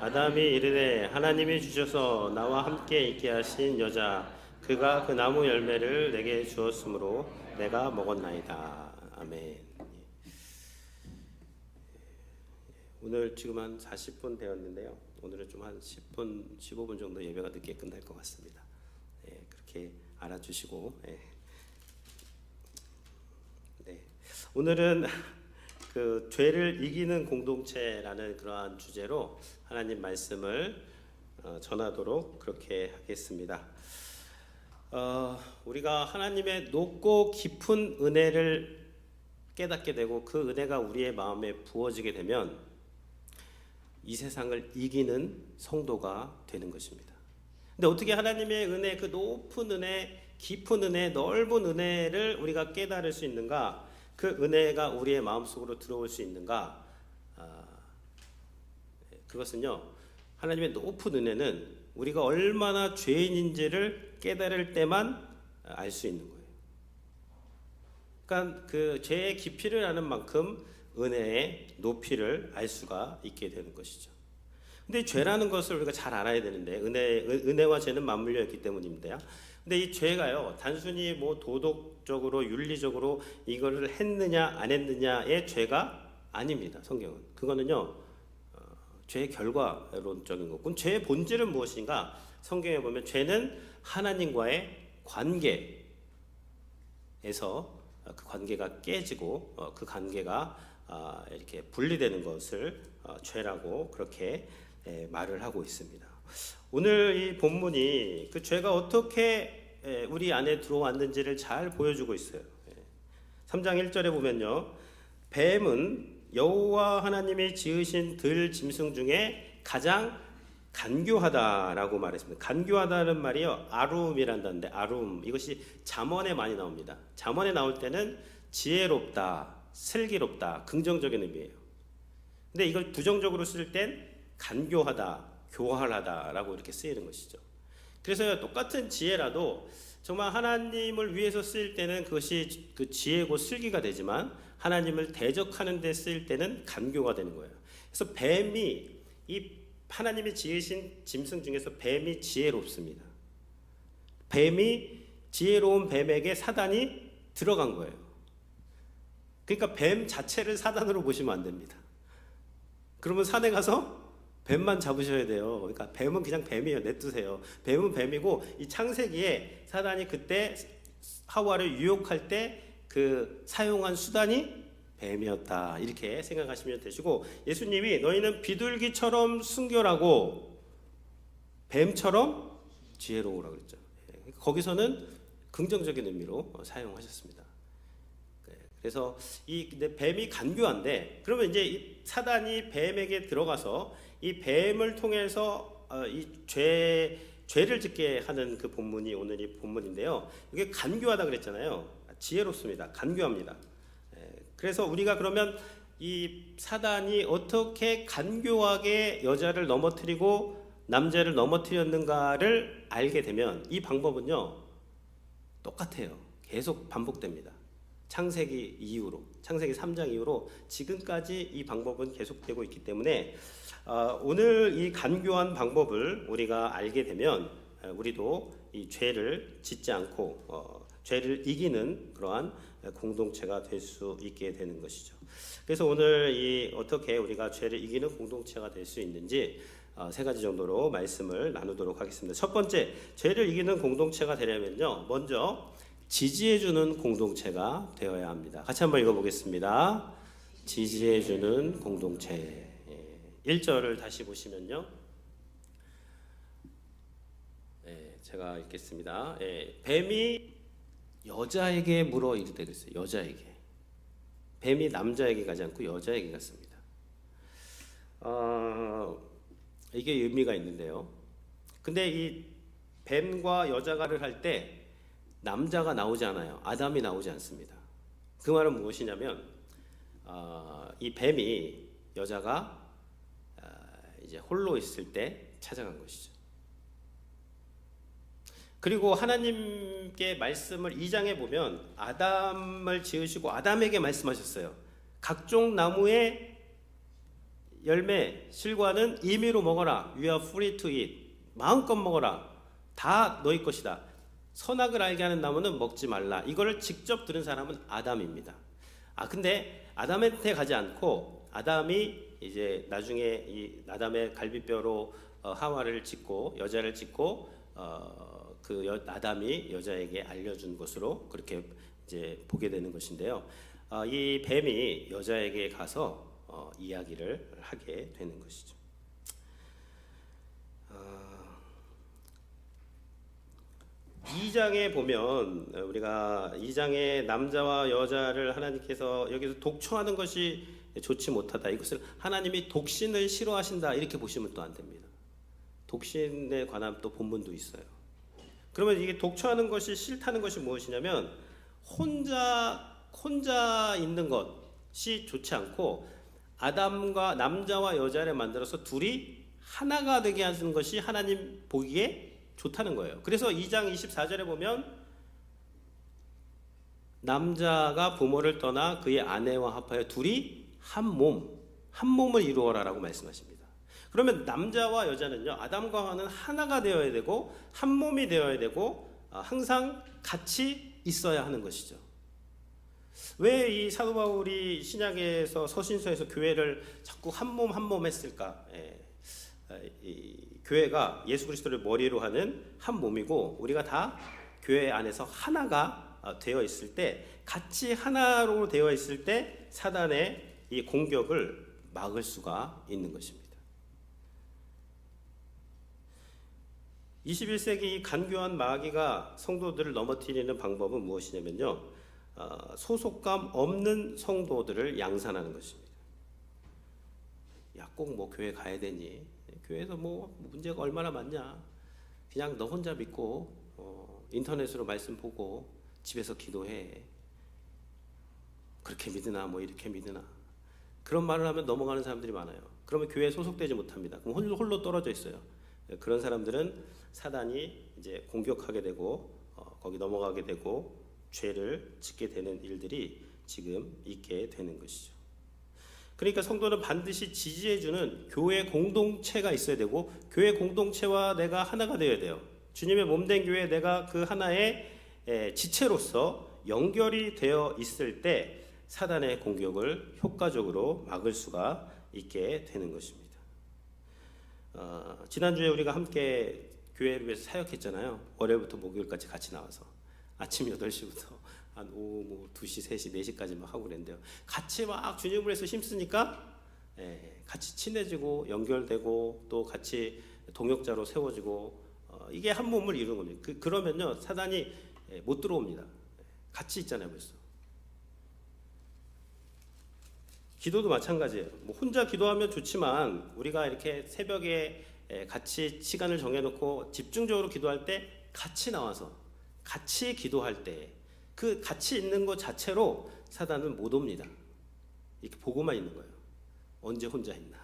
아담이 이르되 하나님이 주셔서 나와 함께 있게 하신 여자 그가 그 나무 열매를 내게 주었으므로 내가 먹었나이다. 아멘. 오늘 지금 한 40분 되었는데요. 오늘은 좀 한 10분, 15분 정도 예배가 늦게 끝날 것 같습니다. 예, 그렇게 알아주시고 예. 네. 오늘은 그 죄를 이기는 공동체라는 그러한 주제로 하나님 말씀을 어, 전하도록 그렇게 하겠습니다. 어, 우리가 하나님의 높고 깊은 은혜를 깨닫게 되고 그 은혜가 우리의 마음에 부어지게 되면 이 세상을 이기는 성도가 되는 것입니다. 근데 어떻게 하나님의 은혜, 그 높은 은혜, 깊은 은혜, 넓은 은혜를 우리가 깨달을 수 있는가? 그 은혜가 우리의 마음속으로 들어올 수 있는가? 아, 그것은요. 하나님의 높은 은혜는 우리가 얼마나 죄인인지를 깨달을 때만 알 수 있는 거예요. 그러니까 그 죄의 깊이를 아는 만큼 은혜의 높이를 알 수가 있게 되는 것이죠. 근데 죄라는 것을 우리가 잘 알아야 되는데 은혜 은혜와 죄는 맞물려 있기 때문입니다. 근데 이 죄가요 단순히 뭐 도덕 적으로 윤리적으로 이거를 했느냐 안 했느냐의 죄가 아닙니다. 성경은 그거는요 어, 죄의 결과론적인 거고 죄의 본질은 무엇인가? 성경에 보면 죄는 하나님과의 관계에서 그 관계가 깨지고 어, 그 관계가 아, 이렇게 분리되는 것을 어, 죄라고 그렇게 예, 말을 하고 있습니다. 오늘 이 본문이 그 죄가 어떻게 예, 우리 안에 들어왔는지를 잘 보여주고 있어요. 3장 1절에 보면요. 뱀은 여호와 하나님이 지으신 들 짐승 중에 가장 간교하다라고 말했습니다. 간교하다는 말이요. 아룸이란 단데 아룸 이것이 잠언에 많이 나옵니다. 잠언에 나올 때는 지혜롭다, 슬기롭다, 긍정적인 의미예요. 근데 이걸 부정적으로 쓸 땐 간교하다, 교활하다라고 이렇게 쓰이는 것이죠. 그래서 똑같은 지혜라도 정말 하나님을 위해서 쓰일 때는 그것이 그 지혜고 슬기가 되지만 하나님을 대적하는 데 쓰일 때는 간교가 되는 거예요. 그래서 뱀이 이 하나님이 지으신 짐승 중에서 뱀이 지혜롭습니다. 뱀이 지혜로운 뱀에게 사단이 들어간 거예요. 그러니까 뱀 자체를 사단으로 보시면 안 됩니다. 그러면 산에 가서 뱀만 잡으셔야 돼요. 그러니까 뱀은 그냥 뱀이에요. 냅두세요. 뱀은 뱀이고 이 창세기에 사단이 그때 하와를 유혹할 때 그 사용한 수단이 뱀이었다. 이렇게 생각하시면 되시고 예수님이 너희는 비둘기처럼 순결하고 뱀처럼 지혜로우라 그랬죠. 예, 거기서는 긍정적인 의미로 사용하셨습니다. 네, 그래서 이 뱀이 간교한데 그러면 이제 이 사단이 뱀에게 들어가서 이 뱀을 통해서 어, 이죄 죄를 짓게 하는 그 본문이 오늘 이 본문인데요. 이게 간교하다 그랬잖아요. 지혜롭습니다. 간교합니다. 예, 그래서 우리가 그러면 이 사단이 어떻게 간교하게 여자를 넘어뜨리고 남자를 넘어뜨렸는가를 알게 되면 이 방법은요 똑같아요. 계속 반복됩니다. 창세기 이후로 창세기 3장 이후로 지금까지 이 방법은 계속되고 있기 때문에 어, 오늘 이 간교한 방법을 우리가 알게 되면 어, 우리도 이 죄를 짓지 않고 어, 죄를 이기는 그러한 공동체가 될 수 있게 되는 것이죠. 그래서 오늘 이 어떻게 우리가 죄를 이기는 공동체가 될 수 있는지 어, 세 가지 정도로 말씀을 나누도록 하겠습니다. 첫 번째, 죄를 이기는 공동체가 되려면요, 먼저 지지해주는 공동체가 되어야 합니다. 같이 한번 읽어보겠습니다. 지지해주는 공동체. 1절을 다시 보시면요. 예, 제가 읽겠습니다. 예, 뱀이 여자에게 물어 이르되 그랬어요. 여자에게. 뱀이 남자에게 가지 않고 여자에게 갔습니다. 어, 이게 의미가 있는데요. 근데 이 뱀과 여자가를 할 때 남자가 나오지 않아요. 아담이 나오지 않습니다. 그 말은 무엇이냐면 어, 이 뱀이 여자가 어, 이제 홀로 있을 때 찾아간 것이죠. 그리고 하나님께 말씀을 2장에 보면 아담을 지으시고 아담에게 말씀하셨어요. 각종 나무에 열매 실과는 임의로 먹어라. You are free to eat. 마음껏 먹어라. 다 너희 것이다. 선악을 알게 하는 나무는 먹지 말라. 이거를 직접 들은 사람은 아담입니다. 아 근데 아담한테 가지 않고 아담이 이제 나중에 이 아담의 갈비뼈로 어, 하와를 짓고 여자를 짓고 어, 그 여, 아담이 여자에게 알려준 것으로 그렇게 이제 보게 되는 것인데요. 어, 이 뱀이 여자에게 가서 어, 이야기를 하게 되는 것이죠. 어, 2장에 보면 어, 우리가 2장에 남자와 여자를 하나님께서 여기서 독초하는 것이 좋지 못하다. 이것을 하나님이 독신을 싫어하신다. 이렇게 보시면 또 안 됩니다. 독신에 관한 또 본문도 있어요. 그러면 이게 독초하는 것이 싫다는 것이 무엇이냐면 혼자 혼자 있는 것이 좋지 않고 아담과 남자와 여자를 만들어서 둘이 하나가 되게 하는 것이 하나님 보기에 좋다는 거예요. 그래서 2장 24절에 보면 남자가 부모를 떠나 그의 아내와 합하여 둘이 한 몸, 한 몸을 이루어라라고 말씀하십니다. 그러면 남자와 여자는요, 아담과 하와는 하나가 되어야 되고 한 몸이 되어야 되고 아, 항상 같이 있어야 하는 것이죠. 왜 이 사도 바울이 신약에서 서신서에서 교회를 자꾸 한 몸 한 몸 했을까? 예. 아, 이 교회가 예수 그리스도를 머리로 하는 한 몸이고 우리가 다 교회 안에서 하나가 아, 되어 있을 때 같이 하나로 되어 있을 때 사단의 이 공격을 막을 수가 있는 것입니다. 21세기 이 간교한 마귀가 성도들을 넘어뜨리는 방법은 무엇이냐면요. 어, 소속감 없는 성도들을 양산하는 것입니다. 야, 꼭 뭐 교회 가야 되니? 교회에서 뭐 문제가 얼마나 많냐? 그냥 너 혼자 믿고 어, 인터넷으로 말씀 보고 집에서 기도해. 그렇게 믿으나 뭐 이렇게 믿으나 그런 말을 하면 넘어가는 사람들이 많아요. 그러면 교회에 소속되지 못합니다. 그럼 홀로, 떨어져 있어요. 그런 사람들은 사단이 이제 공격하게 되고 어, 거기 넘어가게 되고 죄를 짓게 되는 일들이 지금 있게 되는 것이죠. 그러니까 성도는 반드시 지지해주는 교회 공동체가 있어야 되고 교회 공동체와 내가 하나가 되어야 돼요. 주님의 몸된 교회 내가 그 하나의 에, 지체로서 연결이 되어 있을 때 사단의 공격을 효과적으로 막을 수가 있게 되는 것입니다. 어, 지난주에 우리가 함께 교회를 위해서 사역했잖아요. 월요일부터 목요일까지 같이 나와서 아침 8시부터 한 오후 뭐 2시, 3시, 4시까지 막 하고 그랬는데요. 같이 막 주님을 위해서 힘쓰니까 예, 같이 친해지고 연결되고 또 같이 동역자로 세워지고 어, 이게 한 몸을 이루는 겁니다. 그, 그러면요 사단이 예, 못 들어옵니다. 같이 있잖아요 벌써. 기도도 마찬가지예요. 뭐 혼자 기도하면 좋지만 우리가 이렇게 새벽에 에, 같이 시간을 정해놓고 집중적으로 기도할 때 같이 나와서 같이 기도할 때 그 같이 있는 것 자체로 사단은 못 옵니다. 이렇게 보고만 있는 거예요. 언제 혼자 있나.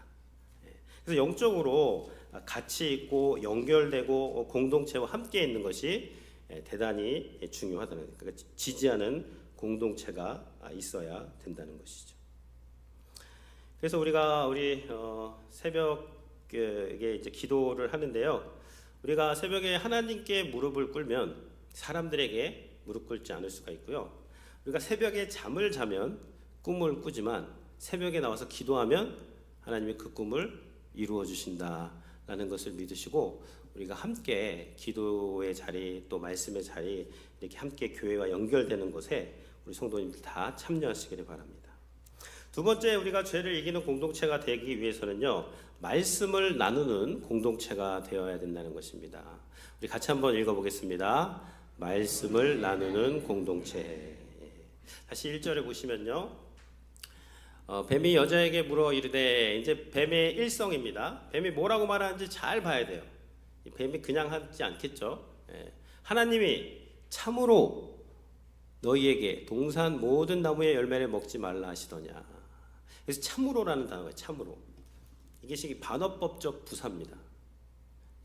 예. 그래서 영적으로 같이 있고 연결되고 공동체와 함께 있는 것이 예, 대단히 중요하다는. 그러니까 지지하는 공동체가 있어야 된다는 것이죠. 그래서 우리가 우리 어, 새벽에 이제 기도를 하는데요. 우리가 새벽에 하나님께 무릎을 꿇으면 사람들에게 무릎 꿇지 않을 수가 있고요. 우리가 새벽에 잠을 자면 꿈을 꾸지만 새벽에 나와서 기도하면 하나님이 그 꿈을 이루어 주신다라는 것을 믿으시고 우리가 함께 기도의 자리 또 말씀의 자리 이렇게 함께 교회와 연결되는 곳에 우리 성도님들 다 참여하시기를 바랍니다. 두 번째 우리가 죄를 이기는 공동체가 되기 위해서는요 말씀을 나누는 공동체가 되어야 된다는 것입니다. 우리 같이 한번 읽어 보겠습니다. 말씀을 나누는 공동체. 다시 1절에 보시면요. 어, 뱀이 여자에게 물어 이르되 이제 뱀의 일성입니다. 뱀이 뭐라고 말하는지 잘 봐야 돼요. 뱀이 그냥 하지 않겠죠. 예. 하나님이 참으로 너희에게 동산 모든 나무의 열매를 먹지 말라 하시더냐. 그래서 참으로라는 단어가 참으로. 이게 반어법적 부사입니다.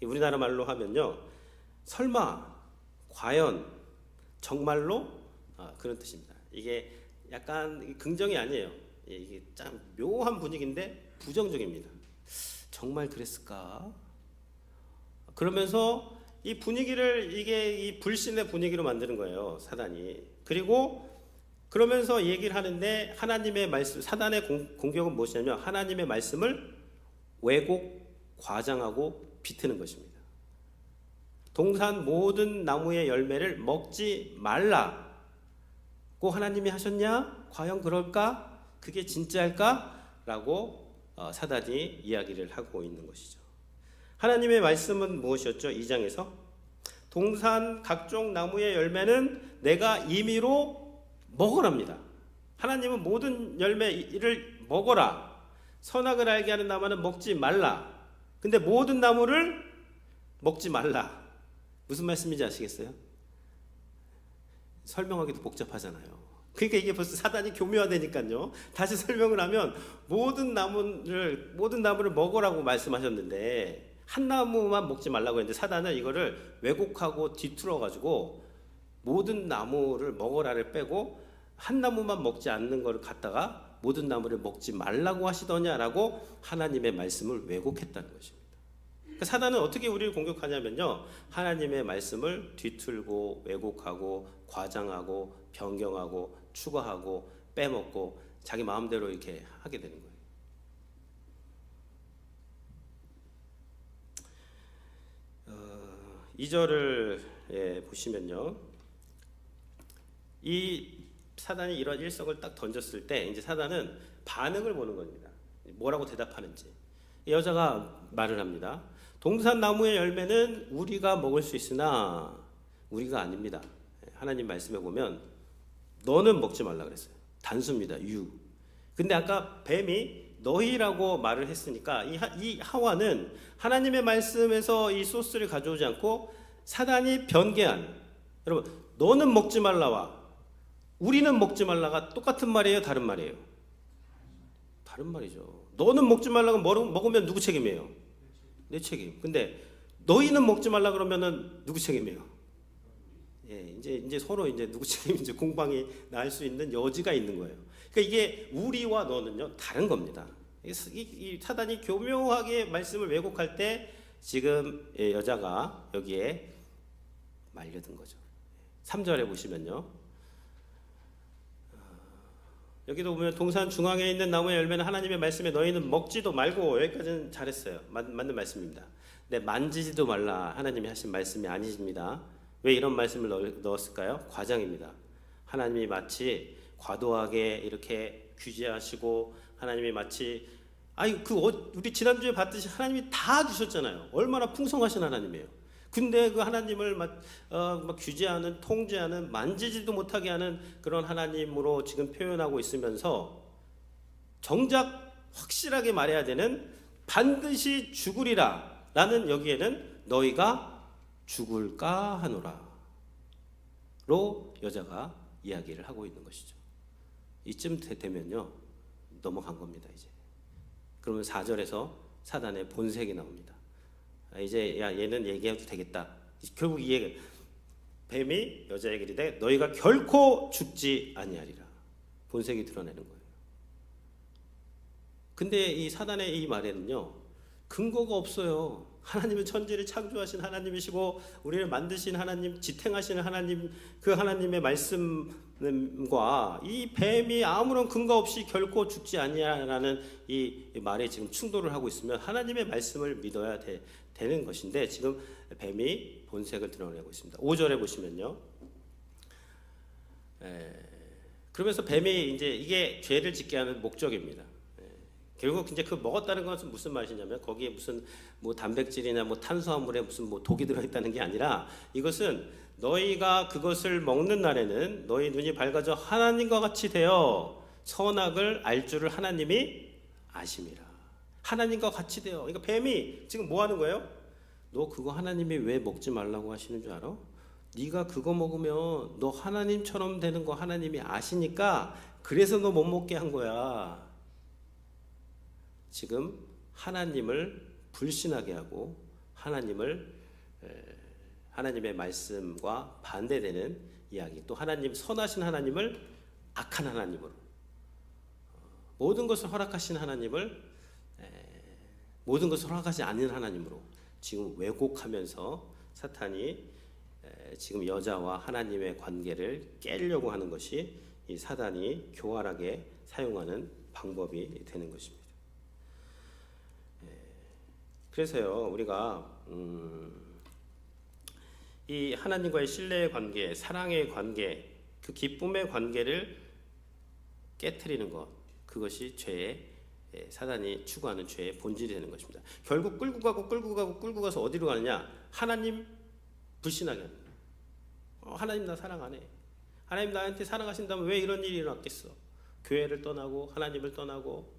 우리나라 말로 하면요. 설마 과연 정말로 아, 그런 뜻입니다. 이게 약간 긍정이 아니에요. 예, 이게 참 묘한 분위기인데 부정적입니다. 정말 그랬을까? 그러면서 이 분위기를 이게 이 불신의 분위기로 만드는 거예요. 사단이. 그리고 그러면서 얘기를 하는데 하나님의 말씀 사단의 공, 공격은 무엇이냐면 하나님의 말씀을 왜곡, 과장하고 비트는 것입니다. 동산 모든 나무의 열매를 먹지 말라고 하나님이 하셨냐? 과연 그럴까? 그게 진짜일까? 라고 어, 사단이 이야기를 하고 있는 것이죠. 하나님의 말씀은 무엇이었죠? 2장에서 동산 각종 나무의 열매는 내가 임의로 먹으랍니다. 하나님은 모든 열매를 먹어라. 선악을 알게 하는 나무는 먹지 말라. 근데 모든 나무를 먹지 말라. 무슨 말씀인지 아시겠어요? 설명하기도 복잡하잖아요. 그러니까 이게 벌써 사단이 교묘화되니까요. 다시 설명을 하면 모든 나무를 모든 나무를 먹으라고 말씀하셨는데 한 나무만 먹지 말라고 했는데 사단은 이거를 왜곡하고 뒤틀어 가지고 모든 나무를 먹어라를 빼고 한 나무만 먹지 않는 거를 갖다가 모든 나무를 먹지 말라고 하시더냐라고 하나님의 말씀을 왜곡했다는 것입니다. 그러니까 사단은 어떻게 우리를 공격하냐면요. 하나님의 말씀을 뒤틀고 왜곡하고 과장하고 변경하고 추가하고 빼먹고 자기 마음대로 이렇게 하게 되는 거예요. 어, 2절을 예, 보시면요. 이 사단이 이런 일성을 딱 던졌을 때 이제 사단은 반응을 보는 겁니다. 뭐라고 대답하는지. 이 여자가 말을 합니다. 동산 나무의 열매는 우리가 먹을 수 있으나 우리가 아닙니다. 하나님 말씀에 보면 너는 먹지 말라 그랬어요. 단수입니다. 유. 근데 아까 뱀이 너희라고 말을 했으니까 이, 하, 이 하와는 하나님의 말씀에서 이 소스를 가져오지 않고 사단이 변개한 여러분 너는 먹지 말라와 우리는 먹지 말라가 똑같은 말이에요, 다른 말이에요? 다른 말이죠. 너는 먹지 말라고 먹으면 누구 책임이에요? 내 책임. 근데 너희는 먹지 말라 그러면은 누구 책임이에요? 예, 이제 이제 서로 이제 누구 책임인지 공방이 날 수 있는 여지가 있는 거예요. 그러니까 이게 우리와 너는요 다른 겁니다. 이, 이 사단이 교묘하게 말씀을 왜곡할 때 지금 예, 여자가 여기에 말려든 거죠. 3절에 보시면요. 여기도 보면 동산 중앙에 있는 나무의 열매는 하나님의 말씀에 너희는 먹지도 말고 여기까지는 잘했어요. 맞, 맞는 말씀입니다. 네, 만지지도 말라 하나님이 하신 말씀이 아니십니다. 왜 이런 말씀을 넣었을까요? 과장입니다. 하나님이 마치 과도하게 이렇게 규제하시고 하나님이 마치 아니 그 어, 우리 지난주에 봤듯이 하나님이 다 주셨잖아요. 얼마나 풍성하신 하나님이에요. 근데 그 하나님을 막, 어, 막 규제하는, 통제하는, 만지지도 못하게 하는 그런 하나님으로 지금 표현하고 있으면서 정작 확실하게 말해야 되는 반드시 죽으리라 라는 여기에는 너희가 죽을까 하노라 로 여자가 이야기를 하고 있는 것이죠. 이쯤 되면요 넘어간 겁니다 이제. 그러면 4절에서 사단의 본색이 나옵니다. 아, 이제 야 얘는 얘기해도 되겠다. 결국 이 얘기 뱀이 여자에게 이르되 너희가 결코 죽지 아니하리라. 본색이 드러내는 거예요. 근데 이 사단의 이 말에는요 근거가 없어요. 하나님은 천지를 창조하신 하나님이시고 우리를 만드신 하나님, 지탱하시는 하나님, 그 하나님의 말씀과 이 뱀이 아무런 근거 없이 결코 죽지 아니하라는 이 말에 지금 충돌을 하고 있으면 하나님의 말씀을 믿어야 돼, 되는 것인데 지금 뱀이 본색을 드러내고 있습니다. 5절에 보시면요. 에, 그러면서 뱀이 이제 이게 죄를 짓게 하는 목적입니다. 결국 이제 그 먹었다는 것은 무슨 말이냐면 거기에 무슨 뭐 단백질이나 뭐 탄수화물에 무슨 뭐 독이 들어있다는 게 아니라 이것은 너희가 그것을 먹는 날에는 너희 눈이 밝아져 하나님과 같이 되어 선악을 알 줄을 하나님이 아심이라. 하나님과 같이 되어. 그러니까 뱀이 지금 뭐 하는 거예요? 너 그거 하나님이 왜 먹지 말라고 하시는 줄 알아? 네가 그거 먹으면 너 하나님처럼 되는 거 하나님이 아시니까 그래서 너 못 먹게 한 거야. 지금 하나님을 불신하게 하고 하나님을 하나님의 말씀과 반대되는 이야기 또 하나님 선하신 하나님을 악한 하나님으로 모든 것을 허락하신 하나님을 모든 것을 허락하지 않는 하나님으로 지금 왜곡하면서 사탄이 에, 지금 여자와 하나님의 관계를 깨려고 하는 것이 이 사단이 교활하게 사용하는 방법이 되는 것입니다. 에, 그래서요 우리가 음, 이 하나님과의 신뢰의 관계, 사랑의 관계, 그 기쁨의 관계를 깨뜨리는 것 그것이 죄의 예, 사단이 추구하는 죄의 본질이 되는 것입니다. 결국 끌고 가고 끌고 가고 끌고 가서 어디로 가느냐? 하나님 불신하게 하는. 어, 하나님 나 사랑 안 해. 하나님 나한테 사랑하신다면 왜 이런 일이 일어났겠어? 교회를 떠나고 하나님을 떠나고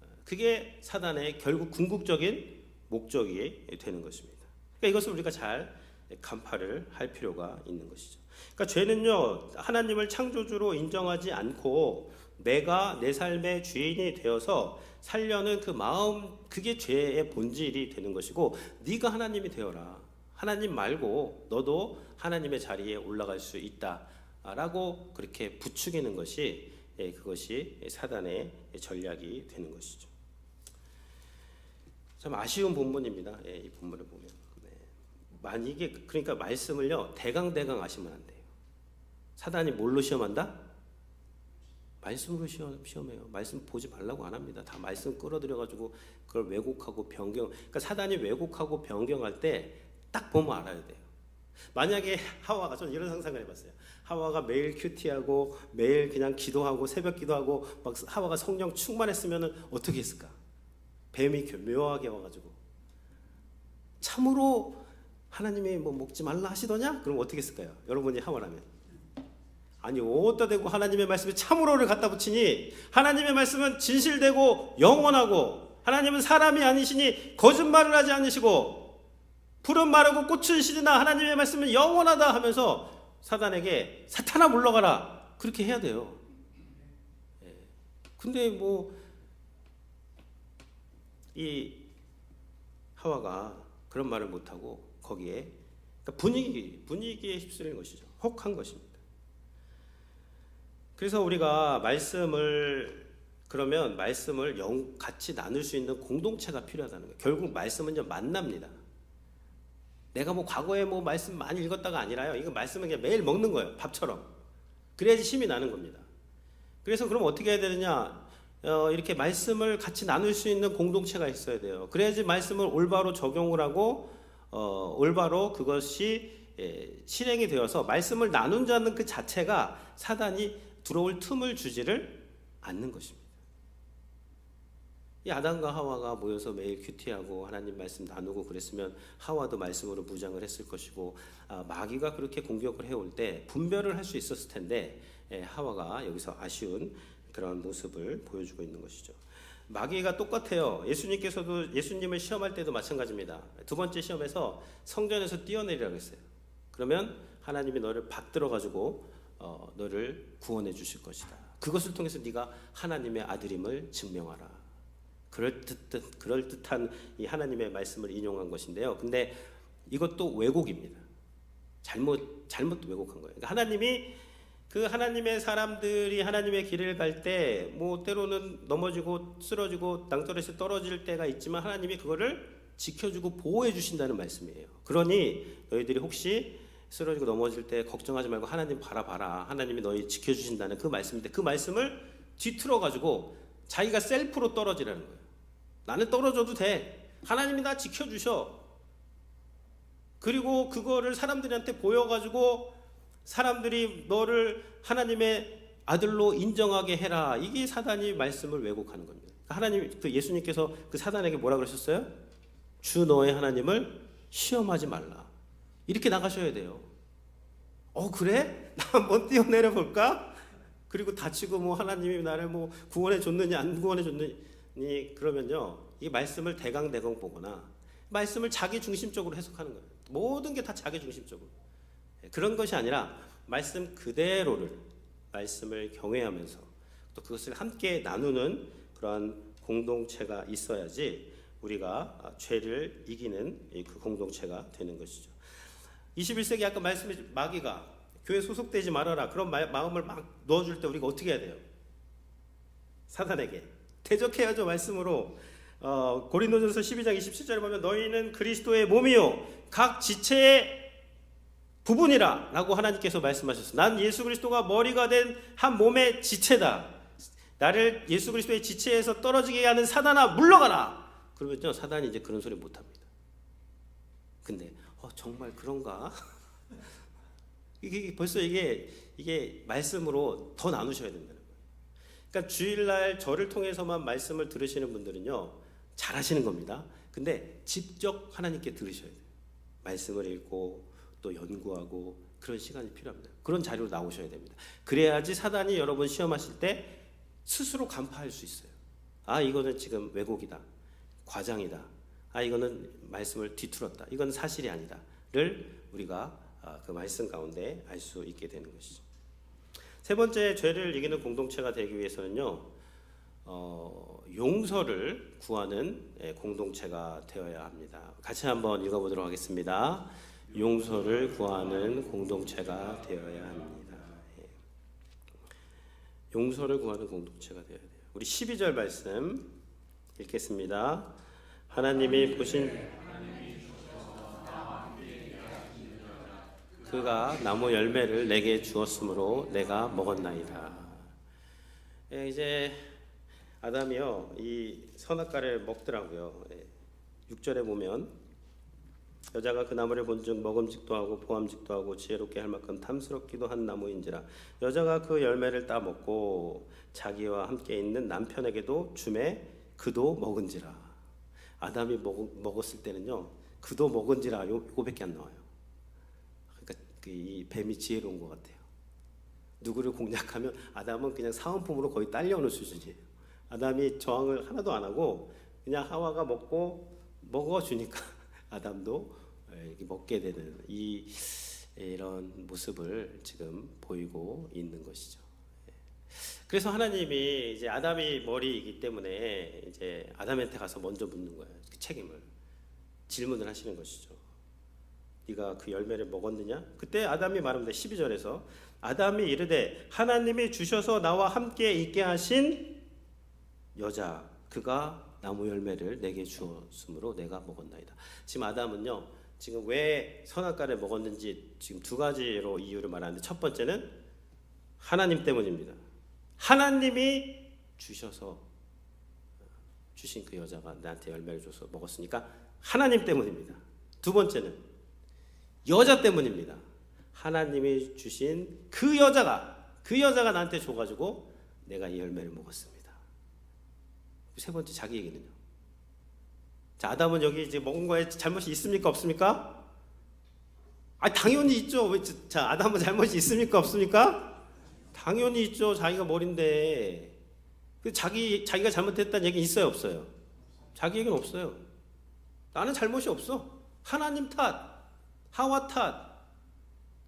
어, 그게 사단의 결국 궁극적인 목적이 되는 것입니다. 그러니까 이것을 우리가 잘 간파를 할 필요가 있는 것이죠. 그러니까 죄는요 하나님을 창조주로 인정하지 않고 내가 내 삶의 주인이 되어서 살려는 그 마음 그게 죄의 본질이 되는 것이고 네가 하나님이 되어라. 하나님 말고 너도 하나님의 자리에 올라갈 수 있다라고 그렇게 부추기는 것이 예, 그것이 사단의 전략이 되는 것이죠. 참 아쉬운 본문입니다. 예, 이 본문을 보면 네. 만약에 그러니까 말씀을요 대강 대강 아시면 안 돼요. 사단이 뭘로 시험한다? 말씀으로 시험, 시험해요. 말씀 보지 말라고 안 합니다. 다 말씀 끌어들여 가지고 그걸 왜곡하고 변경. 그러니까 사단이 왜곡하고 변경할 때 딱 보면 알아야 돼요. 만약에 하와가 저는 이런 상상을 해봤어요. 하와가 매일 큐티하고 매일 그냥 기도하고 새벽 기도하고 막 하와가 성령 충만했으면 어떻게 했을까? 뱀이 묘하게 와가지고 참으로 하나님이 뭐 먹지 말라 하시더냐? 그럼 어떻게 했을까요? 여러분이 하와라면 아니 어디다 대고 하나님의 말씀에 참으로를 갖다 붙이니 하나님의 말씀은 진실되고 영원하고 하나님은 사람이 아니시니 거짓말을 하지 않으시고 푸른 마르고 꽃은 시드나 하나님의 말씀은 영원하다 하면서 사단에게 사탄아 물러가라 그렇게 해야 돼요. 예. 근데 뭐 이 하와가 그런 말을 못하고 거기에 그러니까 분위기 분위기에 휩쓸리는 것이죠. 혹한 것입니다. 그래서 우리가 말씀을 그러면 말씀을 영, 같이 나눌 수 있는 공동체가 필요하다는 거예요. 결국 말씀은요 만납니다. 내가 뭐 과거에 뭐 말씀 많이 읽었다가 아니라요. 이거 말씀은 그냥 매일 먹는 거예요. 밥처럼. 그래야지 힘이 나는 겁니다. 그래서 그럼 어떻게 해야 되느냐? 어, 이렇게 말씀을 같이 나눌 수 있는 공동체가 있어야 돼요. 그래야지 말씀을 올바로 적용을 하고 어, 올바로 그것이 예, 실행이 되어서 말씀을 나눈다는 그 자체가 사단이 들어올 틈을 주지를 않는 것입니다. 이 아담과 하와가 모여서 매일 큐티하고 하나님 말씀 나누고 그랬으면 하와도 말씀으로 무장을 했을 것이고 아, 마귀가 그렇게 공격을 해올 때 분별을 할 수 있었을 텐데 예, 하와가 여기서 아쉬운 그런 모습을 보여주고 있는 것이죠. 마귀가 똑같아요. 예수님께서도 예수님을 시험할 때도 마찬가지입니다. 두 번째 시험에서 성전에서 뛰어내리라고 했어요. 그러면 하나님이 너를 받들어 가지고 어, 너를 구원해 주실 것이다. 그것을 통해서 네가 하나님의 아들임을 증명하라. 그럴 듯 그럴 듯한 이 하나님의 말씀을 인용한 것인데요. 근데 이것도 왜곡입니다. 잘못 잘못 왜곡한 거예요. 그러니까 하나님이 그 하나님의 사람들이 하나님의 길을 갈 때 뭐 때로는 넘어지고 쓰러지고 낭떠러시 떨어질 때가 있지만 하나님이 그거를 지켜주고 보호해 주신다는 말씀이에요. 그러니 너희들이 혹시 쓰러지고 넘어질 때 걱정하지 말고 하나님 바라봐라. 하나님이 너희 지켜주신다는 그 말씀인데 그 말씀을 뒤틀어 가지고 자기가 셀프로 떨어지라는 거예요. 나는 떨어져도 돼. 하나님이 나 지켜주셔. 그리고 그거를 사람들한테 보여가지고 사람들이 너를 하나님의 아들로 인정하게 해라. 이게 사단이 말씀을 왜곡하는 겁니다. 하나님, 그 예수님께서 그 사단에게 뭐라 그러셨어요? 주 너의 하나님을 시험하지 말라. 이렇게 나가셔야 돼요. 어, 그래? 나 한번 뛰어내려 볼까? 그리고 다치고 뭐 하나님이 나를 뭐 구원해 줬느냐, 안 구원해 줬느니, 그러면요. 이 말씀을 대강대강 보거나 말씀을 자기 중심적으로 해석하는 거예요. 모든 게 다 자기 중심적으로. 그런 것이 아니라 말씀 그대로를 말씀을 경외하면서 또 그것을 함께 나누는 그러한 공동체가 있어야지 우리가 죄를 이기는 그 공동체가 되는 것이죠. 21세기 아까 말씀해 마귀가 교회 소속되지 말아라 그런 마, 마음을 막 넣어줄 때 우리가 어떻게 해야 돼요? 사단에게 대적해야죠 말씀으로 어, 고린도전서 12장 27절에 보면 너희는 그리스도의 몸이요 각 지체의 부분이라 라고 하나님께서 말씀하셨어. 난 예수 그리스도가 머리가 된 한 몸의 지체다. 나를 예수 그리스도의 지체에서 떨어지게 하는 사단아 물러가라. 그러면요 사단이 이제 그런 소리 못 합니다. 근데 어, 정말 그런가? 이게 벌써 이게 이게 말씀으로 더 나누셔야 된다는 거예요. 그러니까 주일날 저를 통해서만 말씀을 들으시는 분들은요 잘 하시는 겁니다. 근데 직접 하나님께 들으셔야 돼요. 말씀을 읽고 또 연구하고 그런 시간이 필요합니다. 그런 자료로 나오셔야 됩니다. 그래야지 사단이 여러분 시험하실 때 스스로 간파할 수 있어요. 아 이거는 지금 왜곡이다, 과장이다. 아 이거는 말씀을 뒤틀었다. 이건 사실이 아니다.를 우리가 아, 그 말씀 가운데 알 수 있게 되는 것이죠. 세 번째 죄를 이기는 공동체가 되기 위해서는요. 어, 용서를 구하는 예, 공동체가 되어야 합니다. 같이 한번 읽어보도록 하겠습니다. 용서를 구하는 공동체가 되어야 합니다. 예. 용서를 구하는 공동체가 되어야 돼요. 우리 12절 말씀 읽겠습니다. 하나님이 보신 그가 나무 열매를 내게 주었으므로 내가 먹었나이다. 예, 이제 아담이요 이 선악과를 먹더라고요. 예, 6절에 보면 여자가 그 나무를 본즉 먹음직도 하고 보암직도 하고 지혜롭게 할 만큼 탐스럽기도 한 나무인지라 여자가 그 열매를 따 먹고 자기와 함께 있는 남편에게도 주매 그도 먹은지라 아담이 먹, 먹었을 때는요 그도 먹은지라 요, 요거밖에 안 나와요. 그러니까 그 이 뱀이 지혜로운 것 같아요. 누구를 공략하면 아담은 그냥 사은품으로 거의 딸려오는 수준이에요. 아담이 저항을 하나도 안 하고 그냥 하와가 먹고 먹어주니까 아담도 이렇게 먹게 되는 이 이런 모습을 지금 보이고 있는 것이죠. 그래서 하나님이 이제 아담이 머리이기 때문에 이제 아담한테 가서 먼저 묻는 거예요. 그 책임을 질문을 하시는 것이죠. 네가 그 열매를 먹었느냐? 그때 아담이 말합니다. 12절에서 아담이 이르되 하나님이 주셔서 나와 함께 있게 하신 여자 그가 나무 열매를 내게 주었으므로 내가 먹었나이다. 지금 아담은요. 지금 왜 선악과를 먹었는지 지금 두 가지로 이유를 말하는데 첫 번째는 하나님 때문입니다. 하나님이 주셔서 주신 그 여자가 나한테 열매를 줘서 먹었으니까 하나님 때문입니다. 두 번째는 여자 때문입니다. 하나님이 주신 그 여자가 그 여자가 나한테 줘가지고 내가 이 열매를 먹었습니다. 세 번째 자기 얘기는요. 자 아담은 여기 이제 먹은 거에 잘못이 있습니까 없습니까? 아 당연히 있죠. 왜, 저- 자 아담은 잘못이 있습니까 없습니까? 당연히 있죠. 자기가 머리인데 그 자기 자기가 잘못했다는 얘기 있어요 없어요? 자기 얘기는 없어요. 나는 잘못이 없어. 하나님 탓, 하와 탓.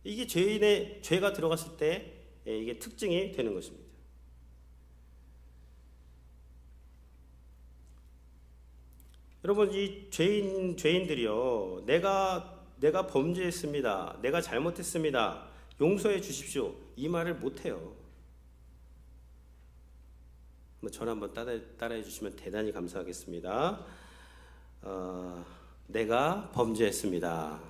이게 죄인의 죄가 들어갔을 때 예, 이게 특징이 되는 것입니다. 여러분 이 죄인 죄인들이요 내가 내가 범죄했습니다 내가 잘못했습니다 용서해 주십시오 이 말을 못 해요. 뭐 저를 한번 따라 따라해 주시면 대단히 감사하겠습니다. 어, 내가 범죄했습니다.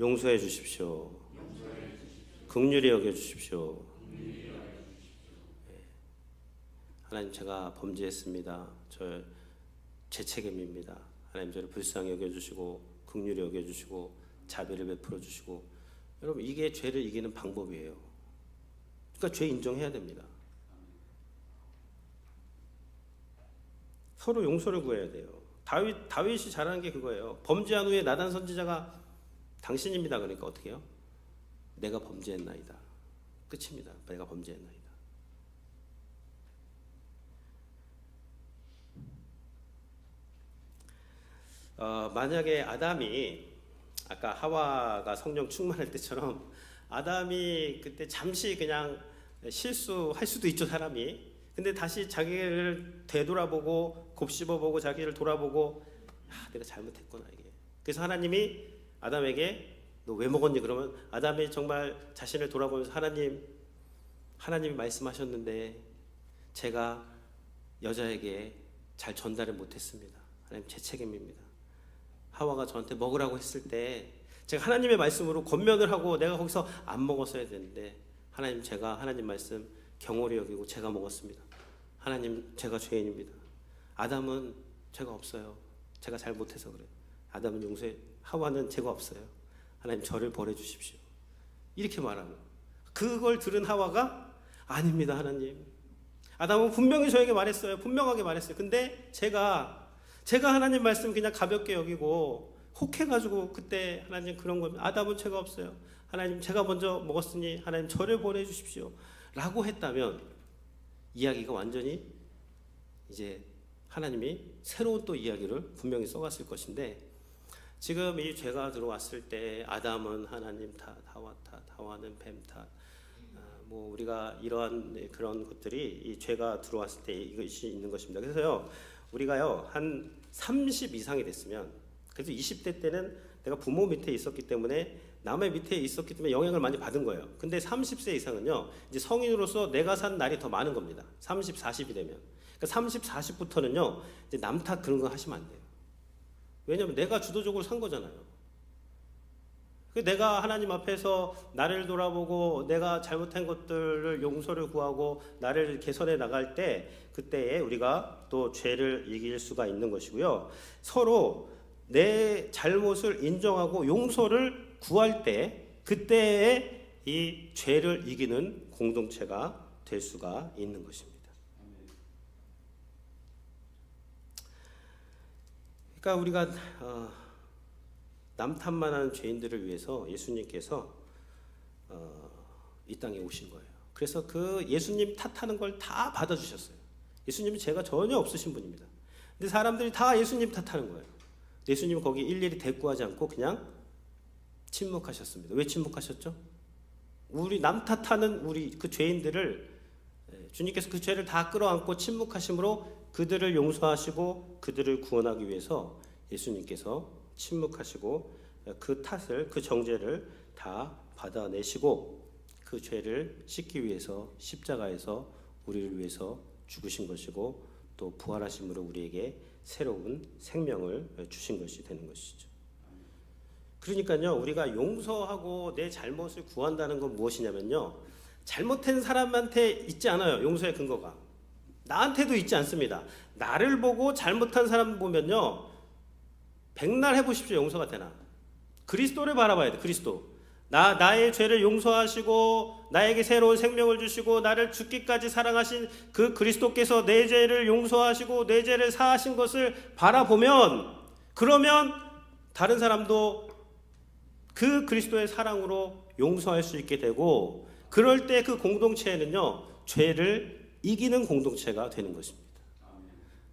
용서해 주십시오. 긍휼히 여겨 주십시오. 하나님 제가 범죄했습니다. 저 제 책임입니다. 하나님 저를 불쌍히 여겨 주시고 긍휼히 여겨 주시고 자비를 베풀어 주시고 여러분 이게 죄를 이기는 방법이에요. 그러니까 죄 인정해야 됩니다. 서로 용서를 구해야 돼요. 다윗 다윗이 잘하는 게 그거예요. 범죄한 후에 나단 선지자가 당신입니다. 그러니까 어떻게 해요? 내가 범죄했나이다. 끝입니다. 내가 범죄했나이다. 어, 만약에 아담이 아까 하와가 성령 충만할 때처럼 아담이 그때 잠시 그냥 실수할 수도 있죠 사람이 근데 다시 자기를 되돌아보고 곱씹어보고 자기를 돌아보고 아, 내가 잘못했구나 이게 그래서 하나님이 아담에게 너 왜 먹었니 그러면 아담이 정말 자신을 돌아보면서 하나님 하나님이 말씀하셨는데 제가 여자에게 잘 전달을 못했습니다. 하나님 제 책임입니다. 하와가 저한테 먹으라고 했을 때 제가 하나님의 말씀으로 권면을 하고 내가 거기서 안 먹었어야 되는데 하나님 제가 하나님 말씀 경홀히 여기고 제가 먹었습니다. 하나님 제가 죄인입니다. 아담은 죄가 없어요. 제가 잘 못해서 그래요. 아담은 용서해 하와는 죄가 없어요. 하나님 저를 벌해 주십시오. 이렇게 거예요. 그걸 들은 하와가 아닙니다 하나님. 아담은 분명히 저에게 말했어요. 분명하게 말했어요. 근데 제가 제가 하나님 말씀 그냥 가볍게 여기고 혹해가지고 그때 하나님 그런 거 아담은 죄가 없어요. 하나님 제가 먼저 먹었으니 하나님 저를 보내주십시오. 라고 했다면 이야기가 완전히 이제 하나님이 새로운 또 이야기를 분명히 써갔을 것인데 지금 이 죄가 들어왔을 때 아담은 하나님 탓, 하와 탓, 하와는 뱀 탓, 아, 뭐 우리가 이러한 그런 것들이 이 죄가 들어왔을 때 이것이 있는 것입니다. 그래서요 우리가요 한 30 이상이 됐으면 그래서 20대 때는 내가 부모 밑에 있었기 때문에 남의 밑에 있었기 때문에 영향을 많이 받은 거예요. 근데 30세 이상은요 이제 성인으로서 내가 산 날이 더 많은 겁니다. 30, 40이 되면 그러니까 30, 40부터는요 이제 남탓 그런 거 하시면 안 돼요. 왜냐하면 내가 주도적으로 산 거잖아요. 그 내가 하나님 앞에서 나를 돌아보고 내가 잘못한 것들을 용서를 구하고 나를 개선해 나갈 때 그때에 우리가 또 죄를 이길 수가 있는 것이고요. 서로 내 잘못을 인정하고 용서를 구할 때 그때에 이 죄를 이기는 공동체가 될 수가 있는 것입니다. 그러니까 우리가 어, 남탓만한 죄인들을 위해서 예수님께서 어, 이 땅에 오신 거예요. 그래서 그 예수님 탓하는 걸 다 받아주셨어요. 예수님은 죄가 전혀 없으신 분입니다. 근데 사람들이 다 예수님 탓하는 거예요. 예수님은 거기 일일이 대꾸하지 않고 그냥 침묵하셨습니다. 왜 침묵하셨죠? 우리 남 탓하는 우리 그 죄인들을 예, 주님께서 그 죄를 다 끌어안고 침묵하심으로 그들을 용서하시고 그들을 구원하기 위해서 예수님께서 침묵하시고 그 탓을 그 정죄를 다 받아내시고 그 죄를 씻기 위해서 십자가에서 우리를 위해서 죽으신 것이고 또 부활하심으로 우리에게 새로운 생명을 주신 것이 되는 것이죠. 그러니까요, 우리가 용서하고 내 잘못을 구한다는 건 무엇이냐면요, 잘못한 사람한테 있지 않아요, 용서의 근거가. 나한테도 있지 않습니다. 나를 보고 잘못한 사람 보면요, 백날 해보십시오, 용서가 되나. 그리스도를 바라봐야 돼, 그리스도. 나, 나의 죄를 용서하시고, 나에게 새로운 생명을 주시고, 나를 죽기까지 사랑하신 그 그리스도께서 내 죄를 용서하시고, 내 죄를 사하신 것을 바라보면, 그러면 다른 사람도 그 그리스도의 사랑으로 용서할 수 있게 되고, 그럴 때 그 공동체에는요, 죄를 이기는 공동체가 되는 것입니다.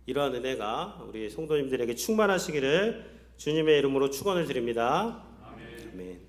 이러한 은혜가 우리 성도님들에게 충만하시기를 주님의 이름으로 축원을 드립니다. 아멘.